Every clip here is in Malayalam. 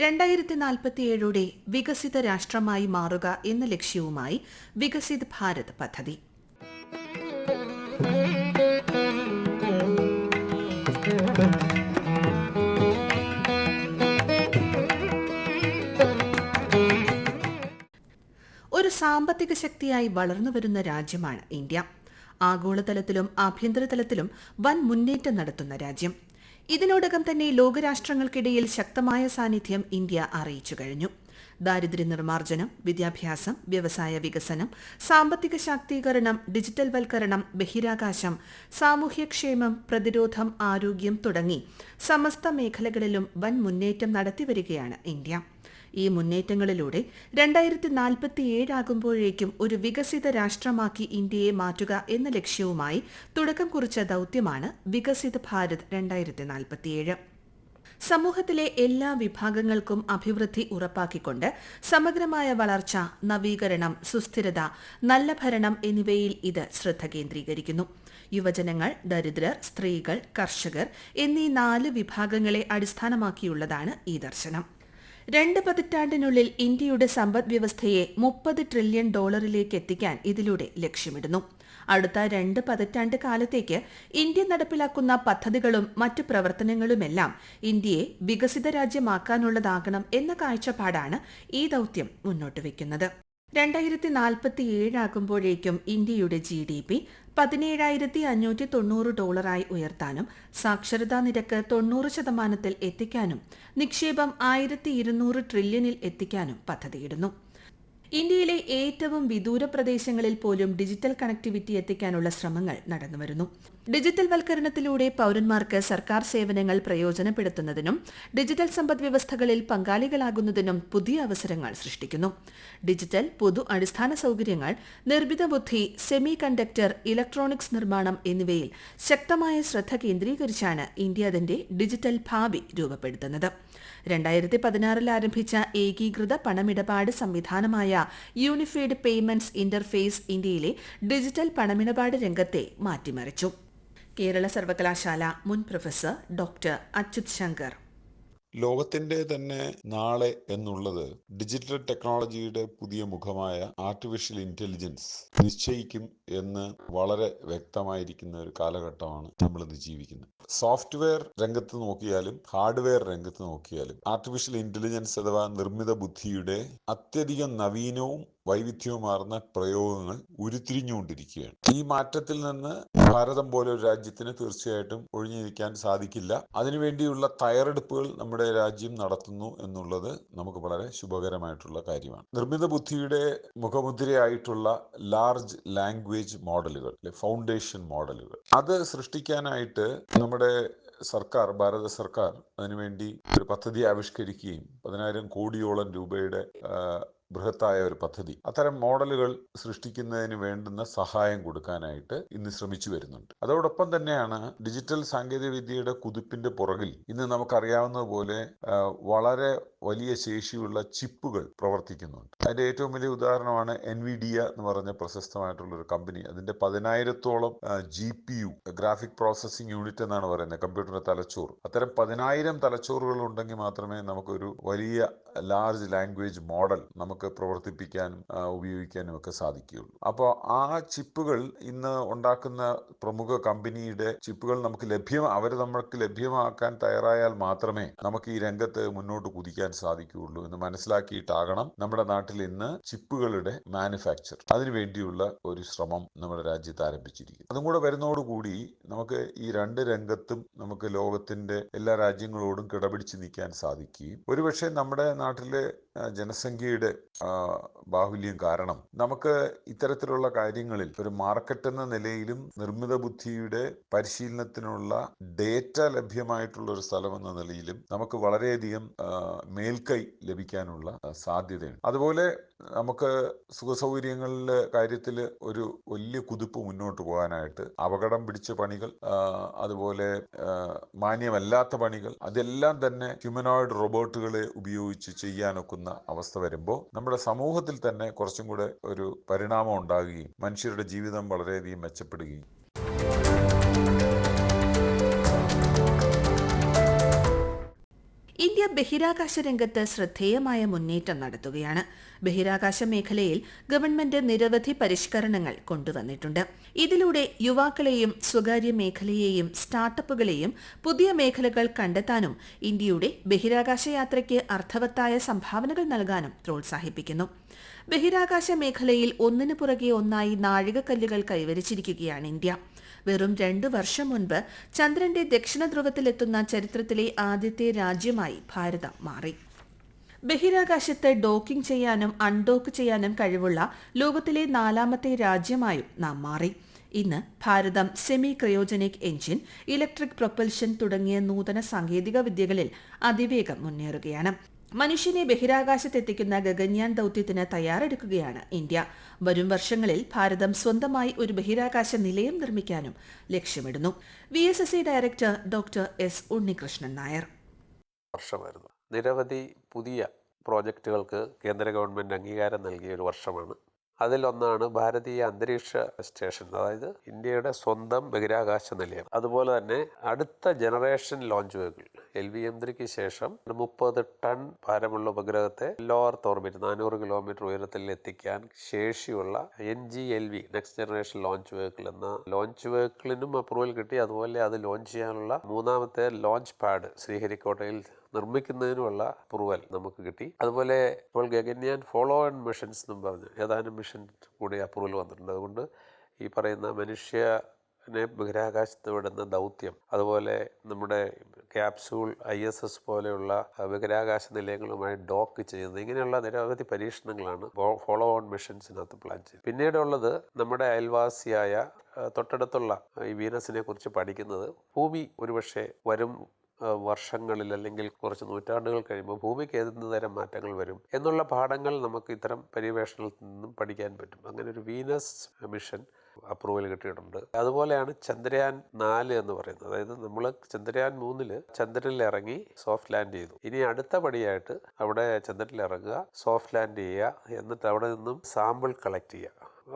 രണ്ടായിരത്തി നാൽപ്പത്തിയേഴോടെ വികസിത രാഷ്ട്രമായി മാറുക എന്ന ലക്ഷ്യവുമായി വികസിത് ഭാരത് പദ്ധതി. ഒരു സാമ്പത്തിക ശക്തിയായി വളർന്നു വരുന്ന രാജ്യമാണ് ഇന്ത്യ. ആഗോളതലത്തിലും ആഭ്യന്തരതലത്തിലും വൻ മുന്നേറ്റം നടത്തുന്ന രാജ്യം. ഇതിനോടകം തന്നെ ലോകരാഷ്ട്രങ്ങൾക്കിടയിൽ ശക്തമായ സാന്നിധ്യം ഇന്ത്യ അറിയിച്ചു കഴിഞ്ഞു. ദാരിദ്ര്യ നിർമ്മാർജനം വിദ്യാഭ്യാസം വ്യവസായ വികസനം സാമ്പത്തിക ശാക്തീകരണം ഡിജിറ്റൽ വൽക്കരണം ബഹിരാകാശം സാമൂഹ്യക്ഷേമം പ്രതിരോധം ആരോഗ്യം തുടങ്ങി സമസ്ത മേഖലകളിലും വൻ മുന്നേറ്റം നടത്തിവരികയാണ് ഇന്ത്യ. ഈ മുന്നേറ്റങ്ങളിലൂടെ രണ്ടായിരത്തി നാൽപ്പത്തിയേഴാകുമ്പോഴേക്കും ഒരു വികസിത രാഷ്ട്രമാക്കി ഇന്ത്യയെ മാറ്റുക എന്ന ലക്ഷ്യവുമായി തുടക്കം കുറിച്ച ദൌത്യമാണ് വികസിത ഭാരത് രണ്ടായിരത്തി നാൽപ്പത്തിയേഴ് സമൂഹത്തിലെ എല്ലാ വിഭാഗങ്ങൾക്കും അഭിവൃദ്ധി ഉറപ്പാക്കിക്കൊണ്ട് സമഗ്രമായ വളർച്ച നവീകരണം സുസ്ഥിരത നല്ല ഭരണം എന്നിവയിൽ ഇത് ശ്രദ്ധ കേന്ദ്രീകരിക്കുന്നു. യുവജനങ്ങൾ ദരിദ്രർ സ്ത്രീകൾ കർഷകർ എന്നീ നാല് വിഭാഗങ്ങളെ അടിസ്ഥാനമാക്കിയുള്ളതാണ് ഈ ദർശനം. രണ്ട് പതിറ്റാണ്ടിനുള്ളിൽ ഇന്ത്യയുടെ സമ്പദ് വ്യവസ്ഥയെ മുപ്പത് ട്രില്യൺ ഡോളറിലേക്ക് എത്തിക്കാൻ ഇതിലൂടെ ലക്ഷ്യമിടുന്നു. അടുത്ത രണ്ട് പതിറ്റാണ്ട് കാലത്തേക്ക് ഇന്ത്യ നടപ്പിലാക്കുന്ന പദ്ധതികളും മറ്റു പ്രവർത്തനങ്ങളുമെല്ലാം ഇന്ത്യയെ വികസിത രാജ്യമാക്കാനുള്ളതാകണം എന്ന കാഴ്ചപ്പാടാണ് ഈ ദൌത്യം മുന്നോട്ട് വയ്ക്കുന്നത്. രണ്ടായിരത്തി നാൽപ്പത്തി ഏഴാകുമ്പോഴേക്കും ഇന്ത്യയുടെ ജി ഡി പി പതിനേഴായിരത്തി അഞ്ഞൂറ്റി തൊണ്ണൂറ് ഡോളറായി ഉയർത്താനും സാക്ഷരതാ നിരക്ക് തൊണ്ണൂറ് ശതമാനത്തിൽ എത്തിക്കാനും നിക്ഷേപം ആയിരത്തി ഇരുന്നൂറ് ട്രില്യണിൽ എത്തിക്കാനും പദ്ധതിയിടുന്നു. ഇന്ത്യയിലെ ഏറ്റവും വിദൂര പ്രദേശങ്ങളിൽ പോലും ഡിജിറ്റൽ കണക്ടിവിറ്റി എത്തിക്കാനുള്ള ശ്രമങ്ങൾ നടന്നുവരുന്നു. ഡിജിറ്റൽ വൽക്കരണത്തിലൂടെ പൌരന്മാർക്ക് സർക്കാർ സേവനങ്ങൾ പ്രയോജനപ്പെടുത്തുന്നതിനും ഡിജിറ്റൽ സമ്പദ് വ്യവസ്ഥകളിൽ പങ്കാളികളാകുന്നതിനും പുതിയ അവസരങ്ങൾ സൃഷ്ടിക്കുന്നു. ഡിജിറ്റൽ പൊതു അടിസ്ഥാന സൗകര്യങ്ങൾ നിർമ്മിത ബുദ്ധി സെമി കണ്ടക്ടർ ഇലക്ട്രോണിക്സ് നിർമ്മാണം എന്നിവയിൽ ശക്തമായ ശ്രദ്ധ കേന്ദ്രീകരിച്ചാണ് ഇന്ത്യ അതിന്റെ ഡിജിറ്റൽ ഭാവി രൂപപ്പെടുത്തുന്നത്. രണ്ടായിരത്തി പതിനാറിൽ ആരംഭിച്ച ഏകീകൃത പണമിടപാട് സംവിധാനമായ യൂണിഫൈഡ് പേയ്മെന്റ്സ് ഇന്റർഫേസ് ഇന്ത്യയിലെ ഡിജിറ്റൽ പണമിടപാട് രംഗത്തെ മാറ്റിമറിച്ചു. കേരള സർവകലാശാല മുൻ പ്രൊഫസർ ഡോക്ടർ അച്യുത് ശങ്കർ. ലോകത്തിന്റെ തന്നെ നാളെ എന്നുള്ളത് ഡിജിറ്റൽ ടെക്നോളജിയുടെ പുതിയ മുഖമായ ആർട്ടിഫിഷ്യൽ ഇന്റലിജൻസ് നിശ്ചയിക്കും എന്ന് വളരെ വ്യക്തമായിരിക്കുന്ന ഒരു കാലഘട്ടമാണ് നമ്മൾ ഇന്ന് ജീവിക്കുന്നത്. സോഫ്റ്റ്വെയർ രംഗത്ത് നോക്കിയാലും ഹാർഡ്വെയർ രംഗത്ത് നോക്കിയാലും ആർട്ടിഫിഷ്യൽ ഇന്റലിജൻസ് അഥവാ നിർമ്മിത ബുദ്ധിയുടെ അത്യധികം നവീനവും വൈവിധ്യവുമാർന്ന പ്രയോഗങ്ങൾ ഉരുത്തിരിഞ്ഞുകൊണ്ടിരിക്കുകയാണ്. ഈ മാറ്റത്തിൽ നിന്ന് ഭാരതം പോലെ ഒരു രാജ്യത്തിന് തീർച്ചയായിട്ടും ഒഴിഞ്ഞിരിക്കാൻ സാധിക്കില്ല. അതിനുവേണ്ടിയുള്ള തയ്യാറെടുപ്പുകൾ നമ്മുടെ രാജ്യം നടത്തുന്നു എന്നുള്ളത് നമുക്ക് വളരെ ശുഭകരമായിട്ടുള്ള കാര്യമാണ്. നിർമ്മിത ബുദ്ധിയുടെ മുഖമുദ്രയായിട്ടുള്ള ലാർജ് ലാംഗ്വേജ് മോഡലുകൾ ഫൗണ്ടേഷൻ മോഡലുകൾ അത് സൃഷ്ടിക്കാനായിട്ട് നമ്മുടെ സർക്കാർ ഭാരത സർക്കാർ അതിനുവേണ്ടി ഒരു പദ്ധതി ആവിഷ്കരിക്കുകയും പതിനായിരം കോടിയോളം രൂപയുടെ ബൃഹത്തായ ഒരു പദ്ധതി. അത്തരം മോഡലുകൾ സൃഷ്ടിക്കുന്നതിന് വേണ്ടുന്ന സഹായം കൊടുക്കാനായിട്ട് ഇന്ന് ശ്രമിച്ചു വരുന്നുണ്ട്. അതോടൊപ്പം തന്നെയാണ് ഡിജിറ്റൽ സാങ്കേതിക വിദ്യയുടെ കുതിപ്പിന്റെ പുറകിൽ ഇന്ന് നമുക്കറിയാവുന്നതുപോലെ വളരെ വലിയ ശേഷിയുള്ള ചിപ്പുകൾ പ്രവർത്തിക്കുന്നുണ്ട്. അതിന്റെ ഏറ്റവും വലിയ ഉദാഹരണമാണ് എൻ വി ഡി എന്ന് പറഞ്ഞ പ്രശസ്തമായിട്ടുള്ള ഒരു കമ്പനി. അതിന്റെ പതിനായിരത്തോളം G P U graphic processing unit എന്നാണ് പറയുന്നത് കമ്പ്യൂട്ടറിന്റെ തലച്ചോറ്. അത്തരം പതിനായിരം തലച്ചോറുകൾ ഉണ്ടെങ്കിൽ മാത്രമേ നമുക്കൊരു വലിയ ലാർജ് ലാംഗ്വേജ് മോഡൽ നമുക്ക് പ്രവർത്തിപ്പിക്കാനും ഉപയോഗിക്കാനും ഒക്കെ സാധിക്കുകയുള്ളൂ. അപ്പോൾ ആ ചിപ്പുകൾ ഇന്ന് ഉണ്ടാക്കുന്ന പ്രമുഖ കമ്പനിയുടെ ചിപ്പുകൾ നമുക്ക് ലഭ്യം അവർ നമുക്ക് ലഭ്യമാക്കാൻ തയ്യാറായാൽ മാത്രമേ നമുക്ക് ഈ രംഗത്ത് മുന്നോട്ട് കുതിക്കാൻ സാധിക്കുകയുള്ളൂ എന്ന് മനസ്സിലാക്കിയിട്ടാകണം നമ്മുടെ നാട്ടിൽ ഇന്ന് ചിപ്പുകളുടെ മാനുഫാക്ചർ. അതിനുവേണ്ടിയുള്ള ഒരു ശ്രമം നമ്മുടെ രാജ്യത്ത് ആരംഭിച്ചിരിക്കുന്നു. അതും കൂടെ വരുന്നതോടുകൂടി നമുക്ക് ഈ രണ്ട് രംഗത്തും നമുക്ക് ലോകത്തിന്റെ എല്ലാ രാജ്യങ്ങളോടും കിടപിടിച്ച് നിൽക്കാൻ സാധിക്കുകയും ഒരുപക്ഷെ നമ്മുടെ നാട്ടിലെ ജനസംഖ്യയുടെ ബാഹുല്യം കാരണം നമുക്ക് ഇത്തരത്തിലുള്ള കാര്യങ്ങളിൽ ഒരു മാർക്കറ്റ് എന്ന നിലയിലും നിർമ്മിത ബുദ്ധിയുടെ പരിശീലനത്തിനുള്ള ഡേറ്റ ലഭ്യമായിട്ടുള്ള ഒരു സ്ഥലം എന്ന നിലയിലും നമുക്ക് വളരെയധികം മേൽക്കൈ ലഭിക്കാനുള്ള സാധ്യതയുണ്ട്. അതുപോലെ നമുക്ക് സുഖസൗകര്യങ്ങളുടെ കാര്യത്തിൽ ഒരു വലിയ കുതിപ്പ് മുന്നോട്ട് പോകാനായിട്ട് അപകടം പിടിച്ച പണികൾ അതുപോലെ മാന്യമല്ലാത്ത പണികൾ അതെല്ലാം തന്നെ ഹ്യൂമനോയിഡ് റോബോട്ടുകളെ ഉപയോഗിച്ച് ചെയ്യാനൊക്കുന്ന അവസ്ഥ വരുമ്പോൾ നമ്മുടെ സമൂഹത്തിൽ തന്നെ കുറച്ചും കൂടെ ഒരു പരിണാമം ഉണ്ടാകുകയും മനുഷ്യരുടെ ജീവിതം വളരെയധികം മെച്ചപ്പെടുകയും ബഹിരാകാശ രംഗത്ത് ശ്രദ്ധേയമായ മുന്നേറ്റം നടത്തുകയാണ്. ബഹിരാകാശ മേഖലയിൽ ഗവൺമെന്റ് നിരവധി പരിഷ്കരണങ്ങൾ കൊണ്ടുവന്നിട്ടുണ്ട്. ഇതിലൂടെ യുവാക്കളെയും സ്വകാര്യ മേഖലയെയും സ്റ്റാർട്ടപ്പുകളെയും പുതിയ മേഖലകൾ കണ്ടെത്താനും ഇന്ത്യയുടെ ബഹിരാകാശ യാത്രയ്ക്ക് അർത്ഥവത്തായ സംഭാവനകൾ നൽകാനും പ്രോത്സാഹിപ്പിക്കുന്നു. ബഹിരാകാശ മേഖലയിൽ ഒന്നിനു പുറകെ ഒന്നായി നാഴികക്കല്ലുകൾ കൈവരിച്ചിരിക്കുകയാണ് ഇന്ത്യ. വെറും രണ്ടു വർഷം മുൻപ് ചന്ദ്രന്റെ ദക്ഷിണ ധ്രുവത്തിലെത്തുന്ന ചരിത്രത്തിലെ ആദ്യത്തെ രാജ്യമായി ഭാരതം മാറി. ബഹിരാകാശത്ത് ഡോക്കിംഗ് ചെയ്യാനും അൺഡോക്ക് ചെയ്യാനും കഴിവുള്ള ലോകത്തിലെ നാലാമത്തെ രാജ്യമായും നാം മാറി. ഇന്ന് Bharatam semi cryogenic engine electric propulsion തുടങ്ങിയ നൂതന സാങ്കേതിക വിദ്യകളിൽ അതിവേഗം മുന്നേറുകയാണ്. മനുഷ്യനെ ബഹിരാകാശത്തെത്തിക്കുന്ന ഗഗൻയാൻ ദൌത്യത്തിന് തയ്യാറെടുക്കുകയാണ് ഇന്ത്യ. വരും വർഷങ്ങളിൽ ഭാരതം സ്വന്തമായി ഒരു ബഹിരാകാശ നിലയം നിർമ്മിക്കാനും ലക്ഷ്യമിടുന്നു. V S S E director doctor S Unnikrishnan Nair. വർഷമായിരുന്നു. നിരവധി പുതിയ പ്രോജക്റ്റുകൾക്ക് കേന്ദ്ര ഗവൺമെന്റ് അംഗീകാരം നൽകിയ ഒരു വർഷമാണ് അതിലൊന്നാണ് ഭാരതീയ അന്തരീക്ഷ സ്റ്റേഷൻ അതായത് ഇന്ത്യയുടെ സ്വന്തം ബഹിരാകാശ നിലയം. അതുപോലെ തന്നെ അടുത്ത generation launch vehicle L V M ശേഷം മുപ്പത് ടൺ ഭാരമുള്ള ഉപഗ്രഹത്തെ ലോവർ തോർമിറ്റ് നാനൂറ് കിലോമീറ്റർ ഉയരത്തിൽ എത്തിക്കാൻ ശേഷിയുള്ള N G L V next generation launch vehicle എന്ന ലോഞ്ച് വെഹിക്കിളിനും അപ്രൂവൽ കിട്ടി. അതുപോലെ അത് ലോഞ്ച് ചെയ്യാനുള്ള മൂന്നാമത്തെ ലോഞ്ച് പാഡ് ശ്രീഹരിക്കോട്ടയിൽ നിർമ്മിക്കുന്നതിനുമുള്ള അപ്രൂവൽ നമുക്ക് കിട്ടി. അതുപോലെ ഇപ്പോൾ ഗഗന്യാൻ ഫോളോ ആൻഡ് മിഷൻസ് എന്നും പറഞ്ഞു. ഏതാനും മിഷൻ കൂടി അപ്രൂവൽ വന്നിട്ടുണ്ട്. അതുകൊണ്ട് ഈ പറയുന്ന മനുഷ്യനെ ബഹിരാകാശത്ത് വിടുന്ന ദൗത്യം അതുപോലെ നമ്മുടെ ക്യാപ്സൂൾ ഐ എസ് എസ് പോലെയുള്ള ബഹിരാകാശ നിലയങ്ങളുമായി ഡോക്ക് ചെയ്യുന്നത് ഇങ്ങനെയുള്ള നിരവധി പരീക്ഷണങ്ങളാണ് ഫോളോ ഓൺ മിഷൻസിനകത്ത് പ്ലാൻ ചെയ്തത്. പിന്നീടുള്ളത് നമ്മുടെ അയൽവാസിയായ തൊട്ടടുത്തുള്ള ഈ വീനസിനെ കുറിച്ച് പഠിക്കുന്നത്. ഭൂമി ഒരുപക്ഷെ വരും വർഷങ്ങളിൽ അല്ലെങ്കിൽ കുറച്ച് നൂറ്റാണ്ടുകൾ കഴിയുമ്പോൾ ഭൂമിക്ക് എന്ത് തരം മാറ്റങ്ങൾ വരും എന്നുള്ള പാഠങ്ങൾ നമുക്ക് ഇത്തരം പര്യവേഷണത്തിൽ നിന്നും പഠിക്കാൻ പറ്റും. അങ്ങനെ ഒരു വീനസ് മിഷൻ അപ്രൂവൽ കിട്ടിയിട്ടുണ്ട്. അതുപോലെയാണ് ചന്ദ്രയാൻ നാല് എന്ന് പറയുന്നത്. അതായത് നമ്മൾ ചന്ദ്രയാൻ മൂന്നിൽ ചന്ദ്രനിൽ ഇറങ്ങി സോഫ്റ്റ് ലാൻഡ് ചെയ്തു. ഇനി അടുത്ത പടിയായിട്ട് അവിടെ ചന്ദ്രനിൽ ഇറങ്ങുക സോഫ്റ്റ് ലാൻഡ് ചെയ്യുക എന്നിട്ട് അവിടെ നിന്നും സാമ്പിൾ കളക്ട് ചെയ്യുക.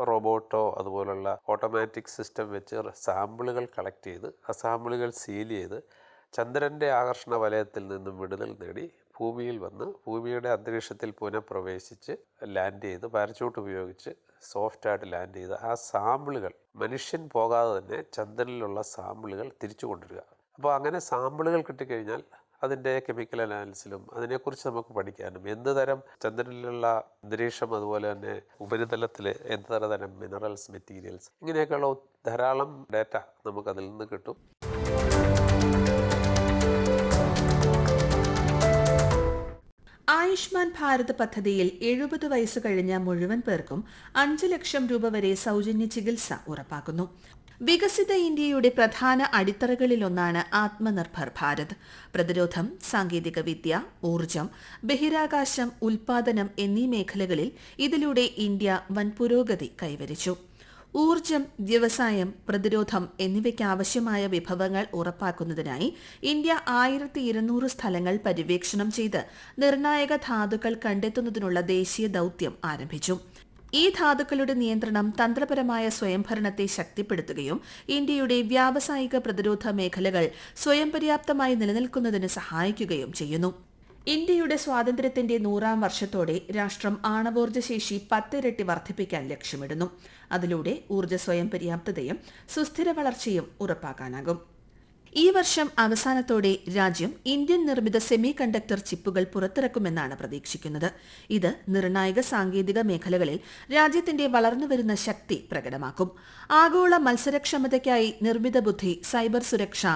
റോബോട്ടോ അതുപോലുള്ള ഓട്ടോമാറ്റിക് സിസ്റ്റം വെച്ച് സാമ്പിളുകൾ കളക്ട് ചെയ്ത് ആ സാമ്പിളുകൾ സീൽ ചെയ്ത് ചന്ദ്രന്റെ ആകർഷണ വലയത്തിൽ നിന്നും വിടുതൽ നേടി ഭൂമിയിൽ വന്ന് ഭൂമിയുടെ അന്തരീക്ഷത്തിൽ പുനഃപ്രവേശിച്ച് ലാൻഡ് ചെയ്ത് പാരച്യൂട്ട് ഉപയോഗിച്ച് സോഫ്റ്റായിട്ട് ലാൻഡ് ചെയ്ത് ആ സാമ്പിളുകൾ മനുഷ്യൻ പോകാതെ തന്നെ ചന്ദ്രനിലുള്ള സാമ്പിളുകൾ തിരിച്ചു കൊണ്ടുവരിക. അപ്പോൾ അങ്ങനെ സാമ്പിളുകൾ കിട്ടിക്കഴിഞ്ഞാൽ അതിന്റെ കെമിക്കൽ അനാലിസിലും അതിനെക്കുറിച്ച് നമുക്ക് പഠിക്കാനും എന്ത് തരം ചന്ദ്രനിലുള്ള അന്തരീക്ഷം അതുപോലെ തന്നെ ഉപരിതലത്തിൽ എന്ത് തരം മിനറൽസ് മെറ്റീരിയൽസ് ഇങ്ങനെയൊക്കെയുള്ള ധാരാളം ഡാറ്റ നമുക്കതിൽ നിന്ന് കിട്ടും. ആയുഷ്മാൻ ഭാരത് പദ്ധതിയിൽ എഴുപത് വയസ്സ് കഴിഞ്ഞ മുഴുവൻ പേർക്കും അഞ്ച് ലക്ഷം രൂപ വരെ സൗജന്യ ചികിത്സ ഉറപ്പാക്കുന്നു. വികസിത ഇന്ത്യയുടെ പ്രധാന അടിത്തറകളിലൊന്നാണ് ആത്മനിർഭർ ഭാരത്. പ്രതിരോധം സാങ്കേതിക വിദ്യ ഊർജം ബഹിരാകാശം ഉൽപാദനം എന്നീ മേഖലകളിൽ ഇതിലൂടെ ഇന്ത്യ വൻ പുരോഗതി കൈവരിച്ചു. ഊർജം വ്യവസായം പ്രതിരോധം എന്നിവയ്ക്കാവശ്യമായ വിഭവങ്ങൾ ഉറപ്പാക്കുന്നതിനായി ഇന്ത്യ ആയിരത്തി ഇരുന്നൂറ് സ്ഥലങ്ങൾ പര്യവേക്ഷണം ചെയ്ത് നിർണായക ധാതുക്കൾ കണ്ടെത്തുന്നതിനുള്ള ദേശീയ ദൌത്യം ആരംഭിച്ചു. ഈ ധാതുക്കളുടെ നിയന്ത്രണം തന്ത്രപരമായ സ്വയംഭരണത്തെ ശക്തിപ്പെടുത്തുകയും ഇന്ത്യയുടെ വ്യാവസായിക പ്രതിരോധ മേഖലകൾ സ്വയം പര്യാപ്തമായി നിലനിൽക്കുന്നതിന് സഹായിക്കുകയും ചെയ്യുന്നു. ഇന്ത്യയുടെ സ്വാതന്ത്ര്യത്തിന്റെ നൂറാം വർഷത്തോടെ രാഷ്ട്രം ആണവോർജശേഷി പത്തിരട്ടി വർദ്ധിപ്പിക്കാൻ ലക്ഷ്യമിടുന്നു. അതിലൂടെ ഊർജ സ്വയം പര്യാപ്തതയും സുസ്ഥിര വളർച്ചയും ഉറപ്പാക്കാനാകും. ഈ വർഷം അവസാനത്തോടെ രാജ്യം ഇന്ത്യൻ നിർമ്മിത സെമി കണ്ടക്ടർ ചിപ്പുകൾ പുറത്തിറക്കുമെന്നാണ് പ്രതീക്ഷിക്കുന്നത്. ഇത് നിർണായക സാങ്കേതിക മേഖലകളിൽ രാജ്യത്തിന്റെ വളർന്നുവരുന്ന ശക്തി പ്രകടമാക്കും. ആഗോള മത്സരക്ഷമതയ്ക്കായി നിർമ്മിത ബുദ്ധി സൈബർ സുരക്ഷ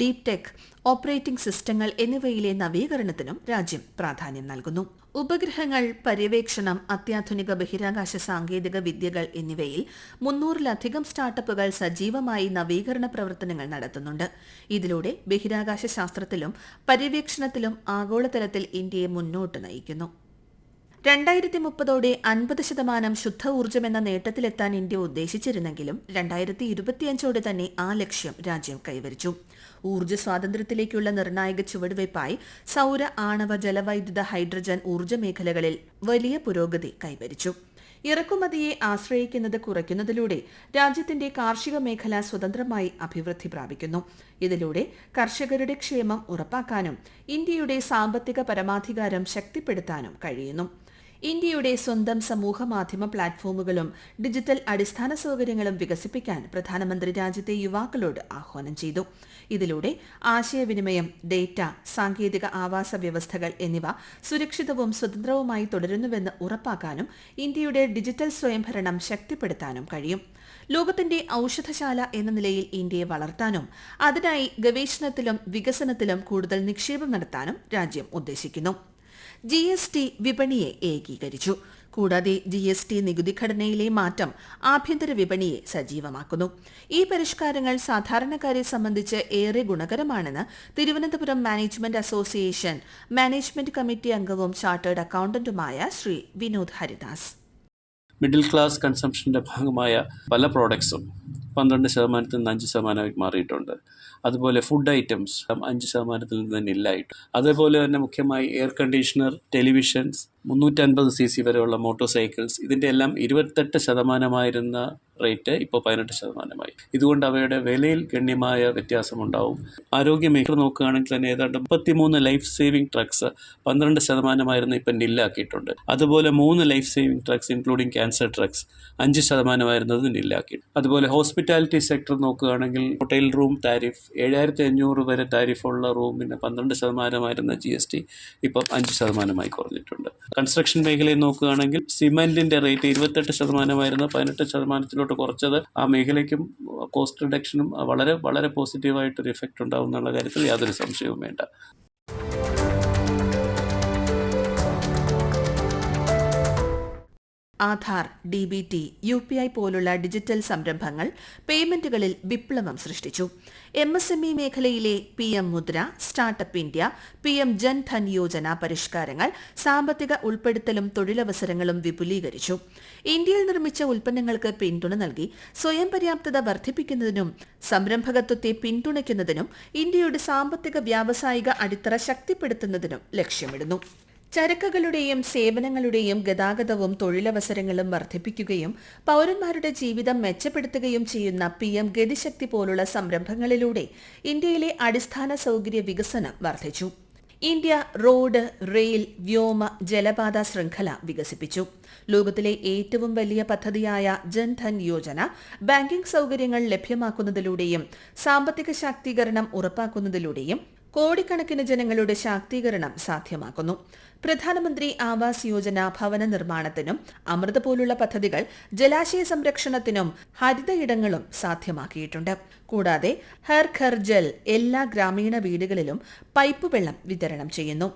ഡീപ് ടെക് ഓപ്പറേറ്റിംഗ് സിസ്റ്റങ്ങൾ എന്നിവയിലെ നവീകരണത്തിനും രാജ്യം പ്രാധാന്യം നൽകുന്നു. ഉപഗ്രഹങ്ങൾ പര്യവേക്ഷണം അത്യാധുനിക ബഹിരാകാശ സാങ്കേതിക വിദ്യകൾ എന്നിവയിൽ മുന്നൂറിലധികം സ്റ്റാർട്ടപ്പുകൾ സജീവമായി നവീകരണ പ്രവർത്തനങ്ങൾ നടത്തുന്നുണ്ട്. ഇതിലൂടെ ബഹിരാകാശ ശാസ്ത്രത്തിലും പര്യവേക്ഷണത്തിലും ആഗോളതലത്തിൽ ഇന്ത്യയെ മുന്നോട്ട് നയിക്കുന്നു. രണ്ടായിരത്തി മുപ്പതോടെ അൻപത് ശതമാനം ശുദ്ധ ഊർജമെന്ന നേട്ടത്തിലെത്താൻ ഇന്ത്യ ഉദ്ദേശിച്ചിരുന്നെങ്കിലും രണ്ടായിരത്തി ഇരുപത്തിയഞ്ചോടെ തന്നെ ആ ലക്ഷ്യം രാജ്യം കൈവരിച്ചു. ഊർജ സ്വാതന്ത്ര്യത്തിലേക്കുള്ള നിർണായക ചുവടുവയ്പായി സൌര ആണവ ജലവൈദ്യുത ഹൈഡ്രജൻ ഊർജ മേഖലകളിൽ വലിയ പുരോഗതി കൈവരിച്ചു. ഇറക്കുമതിയെ ആശ്രയിക്കുന്നത് കുറയ്ക്കുന്നതിലൂടെ രാജ്യത്തിന്റെ കാർഷിക മേഖല സ്വതന്ത്രമായി അഭിവൃദ്ധി പ്രാപിക്കുന്നു. ഇതിലൂടെ കർഷകരുടെ ക്ഷേമം ഉറപ്പാക്കാനും ഇന്ത്യയുടെ സാമ്പത്തിക പരമാധികാരം ശക്തിപ്പെടുത്താനും കഴിയുന്നു. ഇന്ത്യയുടെ സ്വന്തം സമൂഹ മാധ്യമ പ്ലാറ്റ്ഫോമുകളും ഡിജിറ്റൽ അടിസ്ഥാന സൗകര്യങ്ങളും വികസിപ്പിക്കാൻ പ്രധാനമന്ത്രി രാജ്യത്തെ യുവാക്കളോട് ആഹ്വാനം ചെയ്തു. ഇതിലൂടെ ആശയവിനിമയം ഡേറ്റ സാങ്കേതിക ആവാസ വ്യവസ്ഥകൾ എന്നിവ സുരക്ഷിതവും സ്വതന്ത്രവുമായി തുടരുന്നുവെന്ന് ഉറപ്പാക്കാനും ഇന്ത്യയുടെ ഡിജിറ്റൽ സ്വയംഭരണം ശക്തിപ്പെടുത്താനും കഴിയും. ലോകത്തിന്റെ ഔഷധശാല എന്ന നിലയിൽ ഇന്ത്യയെ വളർത്താനും അതിനായി ഗവേഷണത്തിലും വികസനത്തിലും കൂടുതൽ നിക്ഷേപം നടത്താനും രാജ്യം ഉദ്ദേശിക്കുന്നു. ജി എസ് ടി വിപണിയെ ഏകീകരിച്ചു. കൂടാതെ ജി എസ് ടി നികുതി ഘടനയിലെ മാറ്റം ആഭ്യന്തര വിപണിയെ സജീവമാക്കുന്നു. ഈ പരിഷ്കാരങ്ങൾ സാധാരണക്കാരെ സംബന്ധിച്ച് ഏറെ ഗുണകരമാണെന്ന് Thiruvananthapuram management association management committee അംഗവും ചാർട്ടേഡ് അക്കൌണ്ടന്റുമായ ശ്രീ വിനോദ് ഹരിദാസ്. മിഡിൽ ക്ലാസ് കൺസംഷന്റെ ഭാഗമായ പല പ്രോഡക്ട്സും പന്ത്രണ്ട് ശതമാനത്തിൽ നിന്ന് അഞ്ച് ശതമാനമായി മാറിയിട്ടുണ്ട്. അതുപോലെ ഫുഡ് ഐറ്റംസ് അഞ്ച് ശതമാനത്തിൽ നിന്ന് ഇല്ലായിട്ട്. അതേപോലെ തന്നെ മുഖ്യമായി എയർ കണ്ടീഷണർ ടെലിവിഷൻസ് മുന്നൂറ്റൻപത് സി സി വരെയുള്ള മോട്ടോർ സൈക്കിൾസ് ഇതിന്റെ എല്ലാം ഇരുപത്തെട്ട് ശതമാനമായിരുന്ന റേറ്റ് ഇപ്പോൾ പതിനെട്ട് ശതമാനമായി. ഇതുകൊണ്ട് അവയുടെ വിലയിൽ ഗണ്യമായ വ്യത്യാസമുണ്ടാവും. ആരോഗ്യ മേഖല നോക്കുകയാണെങ്കിൽ തന്നെ ഏതാണ്ട് മുപ്പത്തിമൂന്ന് ലൈഫ് സേവിംഗ് ട്രക്സ് പന്ത്രണ്ട് ശതമാനമായിരുന്നു ഇപ്പം നില്ലാക്കിയിട്ടുണ്ട്. അതുപോലെ മൂന്ന് life saving drugs including cancer drugs അഞ്ച് ശതമാനമായിരുന്നത് നില്ലാക്കി. അതുപോലെ ഹോസ്പിറ്റാലിറ്റി സെക്ടർ നോക്കുകയാണെങ്കിൽ ഹോട്ടൽ റൂം താരിഫ് ഏഴായിരത്തി അഞ്ഞൂറ് വരെ താരിഫുള്ള റൂമിന് പന്ത്രണ്ട് ശതമാനമായിരുന്ന ജി എസ് ടി ഇപ്പം അഞ്ച് ശതമാനമായി കുറഞ്ഞിട്ടുണ്ട്. കൺസ്ട്രക്ഷൻ മേഖലയിൽ നോക്കുകയാണെങ്കിൽ സിമെന്റിന്റെ റേറ്റ് ഇരുപത്തെട്ട് ശതമാനമായിരുന്ന പതിനെട്ട് ശതമാനത്തിലോട്ട് കുറച്ചത്. ആ മേഖലയ്ക്കും കോസ്റ്റ് റിഡക്ഷനും വളരെ വളരെ പോസിറ്റീവായിട്ടൊരു ഇഫക്റ്റ് ഉണ്ടാവും എന്നുള്ള കാര്യത്തിൽ യാതൊരു സംശയവും വേണ്ട. Aadhaar D B T U P I പോലുള്ള ഡിജിറ്റൽ സംരംഭങ്ങൾ പേയ്മെന്റുകളിൽ വിപ്ലവം സൃഷ്ടിച്ചു. എം എസ് എം ഇ മേഖലയിലെ P M Mudra startup India P M Jandhan Yojana പരിഷ്കാരങ്ങൾ സാമ്പത്തിക ഉൾപ്പെടുത്തലും തൊഴിലവസരങ്ങളും വിപുലീകരിച്ചു. ഇന്ത്യയിൽ നിർമ്മിച്ച ഉൽപ്പന്നങ്ങൾക്ക് പിന്തുണ നൽകി സ്വയം പര്യാപ്തത വർദ്ധിപ്പിക്കുന്നതിനും സംരംഭകത്വത്തെ പിന്തുണയ്ക്കുന്നതിനും ഇന്ത്യയുടെ സാമ്പത്തിക വ്യാവസായിക അടിത്തറ ശക്തിപ്പെടുത്തുന്നതിനും ലക്ഷ്യമിടുന്നു. ചരക്കുകളുടെയും സേവനങ്ങളുടെയും ഗതാഗതവും തൊഴിലവസരങ്ങളും വർദ്ധിപ്പിക്കുകയും പൌരന്മാരുടെ ജീവിതം മെച്ചപ്പെടുത്തുകയും ചെയ്യുന്ന പി എം ഗതിശക്തി പോലുള്ള സംരംഭങ്ങളിലൂടെ ഇന്ത്യയിലെ അടിസ്ഥാന സൌകര്യ വികസനം വർദ്ധിച്ചു. ഇന്ത്യ റോഡ് റെയിൽ വ്യോമ ജലപാത ശൃംഖല വികസിപ്പിച്ചു. ലോകത്തിലെ ഏറ്റവും വലിയ പദ്ധതിയായ ജൻധൻ യോജന ബാങ്കിംഗ് സൌകര്യങ്ങൾ ലഭ്യമാക്കുന്നതിലൂടെയും സാമ്പത്തിക ശാക്തീകരണം ഉറപ്പാക്കുന്നതിലൂടെയും കോടിക്കണക്കിന് ജനങ്ങളുടെ ശാക്തീകരണം സാധ്യമാക്കുന്നു. പ്രധാനമന്ത്രി ആവാസ് യോജന ഭവന നിർമ്മാണത്തിനും അമൃത പോലുള്ള പദ്ധതികൾ ജലാശയ സംരക്ഷണത്തിനും ഹരിതയിടങ്ങളും സാധ്യമാക്കിയിട്ടുണ്ട്. കൂടാതെ ഹർ ഘർ ജൽ എല്ലാ ഗ്രാമീണ വീടുകളിലും പൈപ്പ് വെള്ളം വിതരണം ചെയ്യുന്നു.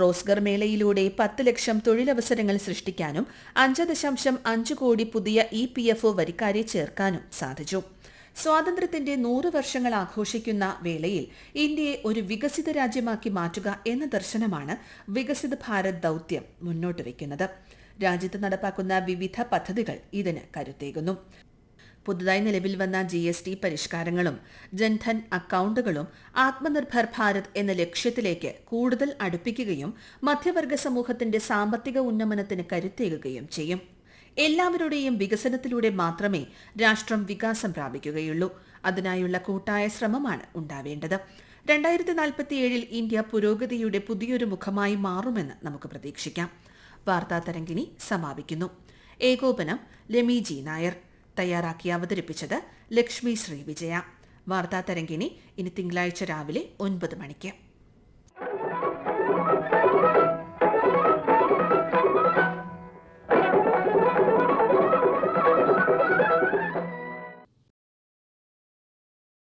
റോസ്ഗർ മേളയിലൂടെ പത്ത് ലക്ഷം തൊഴിലവസരങ്ങൾ സൃഷ്ടിക്കാനും അഞ്ച് ദശാംശം അഞ്ച് കോടി പുതിയ ഇ പി എഫ് ഒ വരിക്കാരെ ചേർക്കാനും സാധിച്ചു. സ്വാതന്ത്ര്യത്തിന്റെ നൂറ് വർഷങ്ങൾ ആഘോഷിക്കുന്ന വേളയിൽ ഇന്ത്യയെ ഒരു വികസിത രാജ്യമാക്കി മാറ്റുക എന്ന ദർശനമാണ് വികസിത ഭാരത് ദൌത്യം മുന്നോട്ട് വയ്ക്കുന്നത്. രാജ്യത്ത് നടപ്പാക്കുന്ന വിവിധ പദ്ധതികൾ ഇതിന് കരുത്തേകുന്നു. പുതുതായി നിലവിൽ വന്ന ജി എസ് ടി പരിഷ്കാരങ്ങളും ജൻധൻ അക്കൌണ്ടുകളും ആത്മനിർഭർ ഭാരത് എന്ന ലക്ഷ്യത്തിലേക്ക് കൂടുതൽ അടുപ്പിക്കുകയും മധ്യവർഗ സമൂഹത്തിന്റെ സാമ്പത്തിക ഉന്നമനത്തിന് കരുത്തേകുകയും ചെയ്യും. എല്ലാവരുടെയും വികസനത്തിലൂടെ മാത്രമേ രാഷ്ട്രം വികാസം പ്രാപിക്കുകയുള്ളൂ. അതിനായുള്ള കൂട്ടായ ശ്രമമാണ് ഉണ്ടാവേണ്ടത്. രണ്ടായിരത്തി നാൽപ്പത്തിയേഴിൽ ഇന്ത്യ പുരോഗതിയുടെ പുതിയൊരു മുഖമായി മാറുമെന്ന് നമുക്ക് പ്രതീക്ഷിക്കാം. വാർത്താ തരംഗിണി സമാപിക്കുന്നു. ഏകോപനം ലമി ജി നായർ. തയ്യാറാക്കി അവതരിപ്പിച്ചത് ലക്ഷ്മി ശ്രീ വിജയ. വാർത്താ തരംഗിണി ഇനി തിങ്കളാഴ്ച രാവിലെ ഒൻപത് മണിക്ക്.